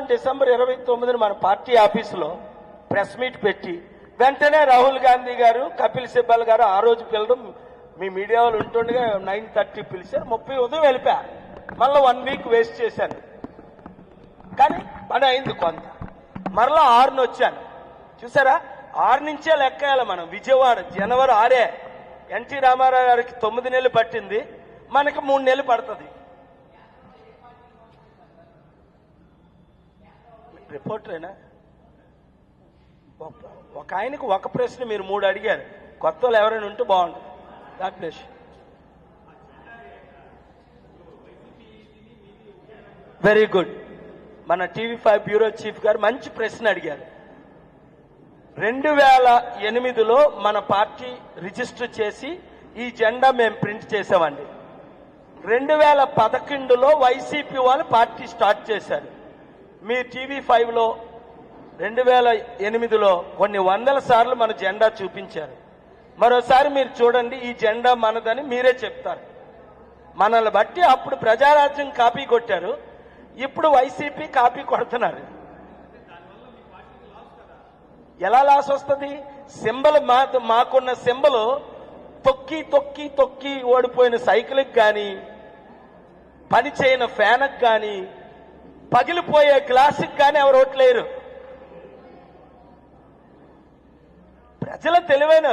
December ఇరవై తొమ్మిదిన మన పార్టీ ఆఫీసులో ప్రెస్ మీట్ పెట్టి వెంటనే రాహుల్ గాంధీ గారు కపిల్ సిబ్బల్ గారు ఆ రోజు పిలడం మీ మీడియా వాళ్ళు ఉంటుండగా నైన్ థర్టీ పిలిచారు. ముప్పై ఉదయం వెళ్ళిపోయారు మళ్ళీ వన్ వీక్ వేస్ట్ చేశాను. కానీ పని అయింది కొంత. మరలా ఆరున వచ్చాను. చూసారా? ఆరు నుంచే లెక్కేయాలి మనం. విజయవాడ జనవరి ఆరే. ఎన్టీ రామారావు గారికి తొమ్మిది నెలలు పట్టింది. మనకి మూడు నెలలు పడుతుంది. రిపోర్టరేనా? ఒక- ఆయనకు ఒక ప్రశ్న మీరు మూడు అడిగారు. కొత్త వాళ్ళు ఎవరైనా ఉంటే బాగుంటుంది గాడ్ బ్లెస్ వెరీ గుడ్ మన టీవీ ఫైవ్ బ్యూరో చీఫ్ గారు మంచి ప్రశ్న అడిగారు. రెండు వేల ఎనిమిదిలో మన పార్టీ రిజిస్టర్ చేసి ఈ జెండా మేము ప్రింట్ చేసామండి రెండు వేల పదకొండులో వైసీపీ వాళ్ళు పార్టీ స్టార్ట్ చేశారు. మీ టీవీ ఫైవ్లో రెండు వేల ఎనిమిదిలో కొన్ని వందల సార్లు మన జెండా చూపించారు. మరోసారి మీరు చూడండి ఈ జెండా మనదని మీరే చెప్తారు. మనల్ని బట్టి అప్పుడు ప్రజారాజ్యం కాపీ కొట్టారు. ఇప్పుడు వైసీపీ కాపీ కొడుతున్నారు. ఎలా లాస్ వస్తుంది? సింబల్ మా మాకున్న సింబల్ తొక్కి తొక్కి తొక్కి ఓడిపోయిన సైకిల్కి కానీ పని చేయని ఫ్యాన్కి కానీ పగిలిపోయే గ్లాసుకి కానీ ఎవరు ఓట్లేరు ప్రజల తెలివైన